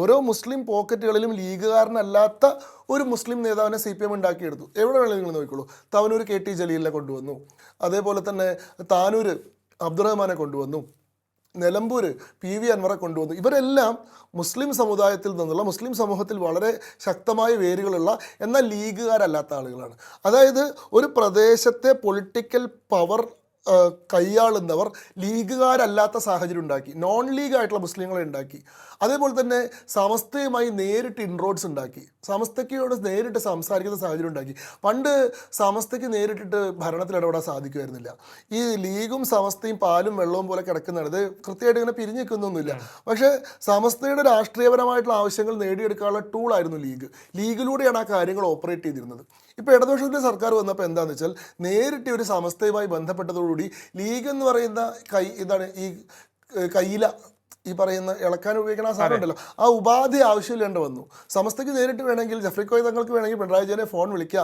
ഓരോ മുസ്ലിം പോക്കറ്റുകളിലും ലീഗുകാരനല്ലാത്ത ഒരു മുസ്ലിം നേതാവിനെ സി പി എം ഉണ്ടാക്കിയെടുത്തു. എവിടെ വേണമെങ്കിലും നിങ്ങൾ നോക്കിക്കോളൂ. തവനൂർ കെ ടി ജലീലിനെ കൊണ്ടുവന്നു. അതേപോലെ തന്നെ താനൂര് അബ്ദുറഹ്മാനെ കൊണ്ടുവന്നു. നിലമ്പൂർ പി വി അൻവറെ കൊണ്ടുവന്നു. ഇവരെല്ലാം മുസ്ലിം സമുദായത്തിൽ നിന്നുള്ള മുസ്ലിം സമൂഹത്തിൽ വളരെ ശക്തമായ വേരുകളുള്ള എന്നാൽ ലീഗുകാരല്ലാത്ത ആളുകളാണ്. അതായത് ഒരു പ്രദേശത്തെ പൊളിറ്റിക്കൽ പവർ കൈയാളുന്നവർ ലീഗുകാരല്ലാത്ത സാഹചര്യം ഉണ്ടാക്കി. നോൺ ലീഗ് ആയിട്ടുള്ള മുസ്ലിങ്ങളെ ഉണ്ടാക്കി. അതേപോലെ തന്നെ സമസ്തയുമായി നേരിട്ട് ഇൻറോഡ്സ് ഉണ്ടാക്കി. സമസ്തയ്ക്കോട് നേരിട്ട് സംസാരിക്കുന്ന സാഹചര്യം ഉണ്ടാക്കി. പണ്ട് സമസ്തയ്ക്ക് നേരിട്ടിട്ട് ഭരണത്തിൽ ഇടപെടാൻ സാധിക്കുമായിരുന്നില്ല. ഈ ലീഗും സമസ്തയും പാലും വെള്ളവും പോലെ കിടക്കുന്നത് കൃത്യമായിട്ട് ഇങ്ങനെ പിരിഞ്ഞു നിൽക്കുന്നൊന്നുമില്ല. പക്ഷേ സമസ്തയുടെ രാഷ്ട്രീയപരമായിട്ടുള്ള ആവശ്യങ്ങൾ നേടിയെടുക്കാനുള്ള ടൂളായിരുന്നു ലീഗ്. ലീഗിലൂടെയാണ് ആ കാര്യങ്ങൾ ഓപ്പറേറ്റ് ചെയ്തിരുന്നത്. ഇപ്പോൾ ഇടതുപക്ഷത്തിന്റെ സർക്കാർ വന്നപ്പോൾ എന്താണെന്ന് വെച്ചാൽ നേരിട്ട് ഒരു സമസ്തയുമായി ബന്ധപ്പെട്ടതോടുകൂടി ലീഗ് എന്ന് പറയുന്ന കൈ ഇതാണ് ഈ കയ്യില ഈ പറയുന്ന ഇളക്കാൻ ഉപയോഗിക്കുന്ന ആ സാധനം ഉണ്ടല്ലോ. ആ ഉപാധി ആവശ്യമില്ലാണ്ട് വന്നു. സമസ്തയ്ക്ക് നേരിട്ട് വേണമെങ്കിൽ ജഫ്രിക്കോയ് തങ്ങൾക്ക് വേണമെങ്കിൽ പിണറായി വിജയനെ ഫോൺ വിളിക്കാം.